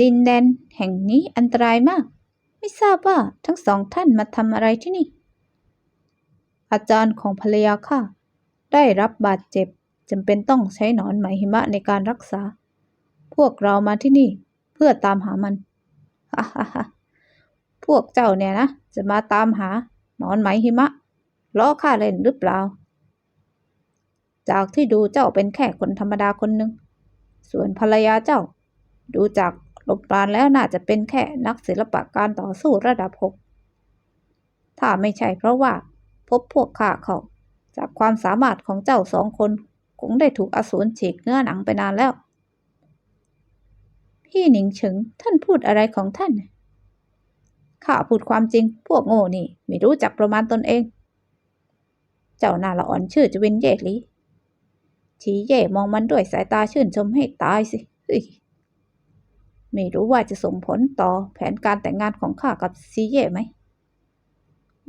ดินแดนแห่งนี้อันตรายมาก ไม่ทราบว่าทั้งสองท่านมาทำอะไรที่นี่ อาจารย์ของภรรยาข้าได้รับบาดเจ็บจำเป็นต้องใช้หนอนไหมหิมะในการรักษา พวกเรามาที่นี่เพื่อตามหามันฮ่าฮ่าฮ่าพวกเจ้าเนี่ยนะ จะมาตามหาหนอนไหมหิมะล้อข้าเล่นหรือเปล่า จากที่ดูเจ้าเป็นแค่คนธรรมดาคนหนึ่งส่วนภรรยาเจ้า ดูจาก ลมปราณแล้วน่าจะเป็นแค่นักศิลปะการต่อสู้ระดับหกถ้าไม่ใช่เพราะว่า พบพวกข้าเขาจากความสามารถของเจ้าสองคน คงได้ถูกอสูรฉีกเนื้อหนังไปนานแล้ว พี่หนิงเฉิงท่านพูดอะไรของท่านข้าพูดความจริง พวกโง่นี่ ไม่รู้จักประมาณตนเอง เจ้านาละอ่อนชื่อจวินเย่หลีชีเย่มองมันด้วยสายตาชื่นชมให้ตายสิ ไม่รู้ว่าจะส่งผลต่อแผนการแต่งงานของข้ากับซีเย่ไหม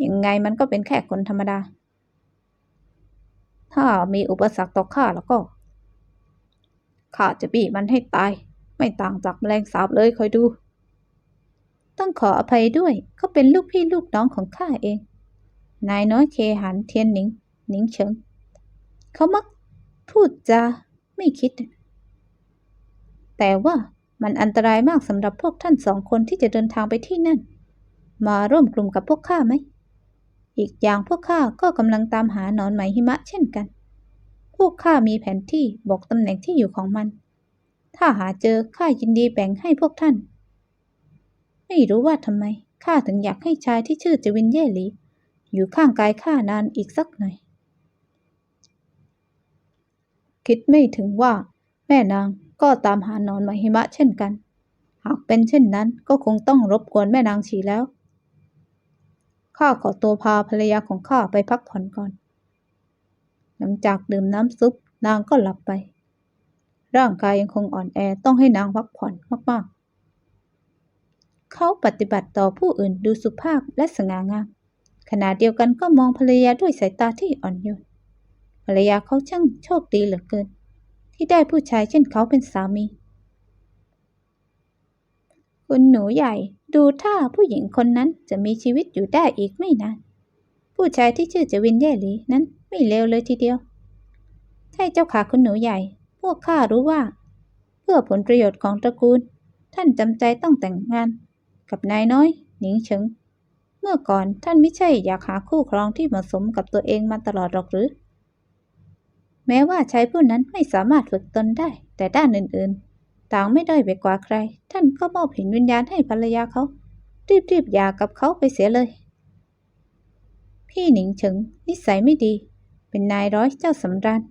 ยังไงมันก็เป็นแค่คนธรรมดา ถ้ามีอุปสรรคต่อข้าแล้วก็ ข้าจะบี้มันให้ตาย ไม่ต่างจากแมลงสาบเลยคอยดู ต้องขออภัยด้วย เขาเป็นลูกพี่ลูกน้องของข้าเอง นายน้อยเคหันเทียนหนิง หนิงเฉิง เขามักพูดจาไม่คิด แต่ว่า มันอันตรายมากสำหรับพวกท่านสองคนที่จะเดินทางไปที่นั่น มาร่วมกลุ่มกับพวกข้าไหม อีกอย่างพวกข้าก็กำลังตามหาหนอนไหมหิมะเช่นกัน พวกข้ามีแผนที่บอกตำแหน่งที่อยู่ของมัน ถ้าหาเจอข้ายินดีแบ่งให้พวกท่าน ไม่รู้ว่าทำไมข้าถึงอยากให้ชายที่ชื่อจวินเย่หลี อยู่ข้างกายข้านานอีกสักหน่อย คิดไม่ถึงว่า แม่นาง ก็ตามหาหนอนมหิมะเช่นกัน หากเป็นเช่นนั้นก็คงต้องรบกวนแม่นางฉีแล้ว ข้าขอตัวพาภรรยาของข้าไปพักผ่อนก่อน หลังจากดื่มน้ำซุปนางก็หลับไป ร่างกายยังคงอ่อนแอต้องให้นางพักผ่อนมากๆ เขาปฏิบัติต่อผู้อื่นดูสุภาพและสง่างามขณะเดียวกันก็มองภรรยาด้วยสายตาที่อ่อนโยนภรรยาเขาช่างโชคดีเหลือเกิน ที่ได้ผู้ชายเช่นเขาเป็นสามี คุณหนูใหญ่ดูท่าผู้หญิงคนนั้นจะมีชีวิตอยู่ได้อีกไม่นาน ผู้ชายที่ชื่อจวินแย่หลีนั้นไม่เลวเลยทีเดียวใช่เจ้าขาคุณหนูใหญ่ พวกข้ารู้ว่า เพื่อผลประโยชน์ของตระกูล ท่านจำใจต้องแต่งงาน กับนายน้อยหนิงเฉิง เมื่อก่อนท่านไม่ใช่อยากหาคู่ครองที่เหมาะสมกับตัวเองมาตลอดหรอกหรือ แม้ว่าชายผู้นั้นไม่สามารถฝึกตนได้ แต่ด้านอื่นๆ ต่างไม่ด้อยไปกว่าใคร ท่านก็มอบหินวิญญาณให้ภรรยาเขา รีบๆหย่ากับเขาไปเสียเลย พี่หนิงเฉิง นิสัยไม่ดี เป็นนายร้อยเจ้าสำราญ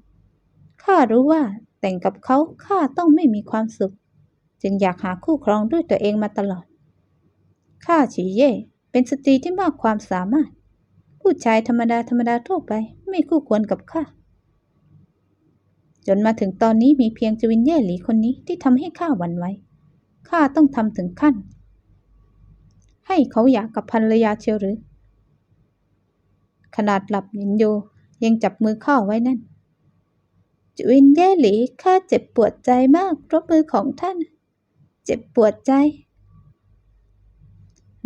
ข้ารู้ว่าแต่งกับเขาข้าต้องไม่มีความสุข จึงอยากหาคู่ครองด้วยตัวเองมาตลอดข้าฉีเย่เป็นสตรีที่มากความสามารถ ผู้ชายธรรมดาธรรมดาทั่วไปไม่คู่ควรกับข้า จนมาถึงตอนนี้มีเพียงจวินเย่หลีคนนี้ที่ทำให้ข้าหวั่นไหวข้าต้องทำถึงขั้น ให้เขาอยากกับภรรยาเชียวหรือ ขนาดหลับหยินโยยังจับมือข้าไว้แน่นจวินแย่หลีข้าเจ็บปวดใจมากเพราะมือของท่าน เจ็บปวดใจ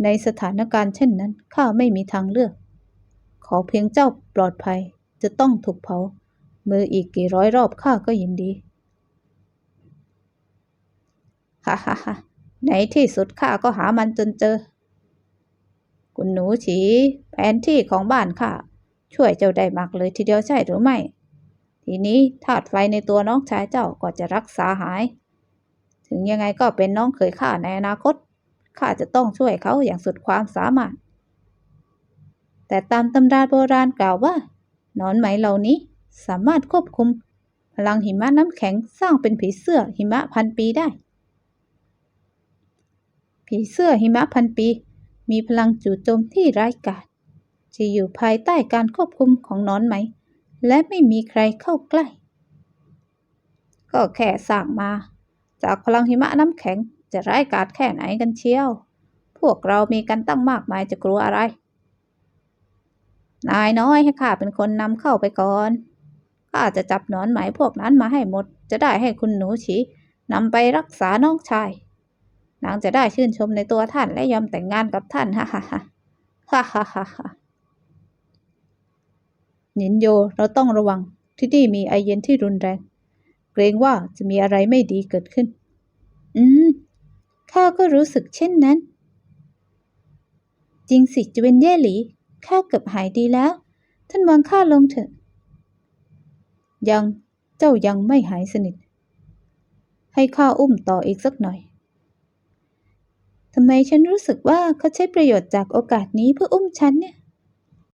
ในสถานการณ์เช่นนั้นข้าไม่มีทางเลือก ขอเพียงเจ้าปลอดภัยจะต้องถูกเผา มืออีกกี่ร้อยรอบข้าก็ยินดี ฮ่าฮ่าฮ่าในที่สุดข้าก็หามันจนเจอ คุณหนูฉีแผนที่ของบ้านข้าช่วยเจ้าได้มากเลยทีเดียวใช่หรือไม่ ทีนี้ธาตุไฟในตัวน้องชายเจ้าก็จะรักษาหาย ถึงยังไงก็เป็นน้องเคยข้าในอนาคตข้าจะต้องช่วยเขาอย่างสุดความสามารถ แต่ตามตำราโบราณกล่าวว่า นอนไหมเหล่านี้ สามารถควบคุมพลังหิมะน้ำแข็งสร้างเป็นผีเสื้อหิมะพันปีได้ ผีเสื้อหิมะพันปี มีพลังจู่โจมที่ร้ายกาจจะอยู่ภายใต้การควบคุมของนอนไหม และไม่มีใครเข้าใกล้ ก็แค่สร้างมา จากพลังหิมะน้ำแข็งจะร้ายกาจแค่ไหนกันเชียว พวกเรามีกันตั้งมากมายจะกลัวอะไร นายน้อยให้ข้าเป็นคนนำเข้าไปก่อน ข้าจะจับหนอนไหมพวกนั้นมาให้หมด จะได้ให้คุณหนูฉีนำไปรักษาน้องชาย นางจะได้ชื่นชมในตัวท่านและยอมแต่งงานกับท่านฮ่าฮ่าฮ่าฮ่าฮ่าฮ่าฮ่าหนินโยเราต้องระวังที่นี่มีไอเย็นที่รุนแรง เกรงว่าจะมีอะไรไม่ดีเกิดขึ้น อืมข้าก็รู้สึกเช่นนั้น จริงสิจเวนเย่หลีข้าเกือบหายดีแล้ว ท่านวางข้าลงเถอะ ยังเจ้ายังไม่หายสนิท ให้ข้าอุ้มต่ออีกสักหน่อยทำไมฉันรู้สึกว่าเขาใช้ประโยชน์จากโอกาสนี้เพื่ออุ้มฉันเนี่ย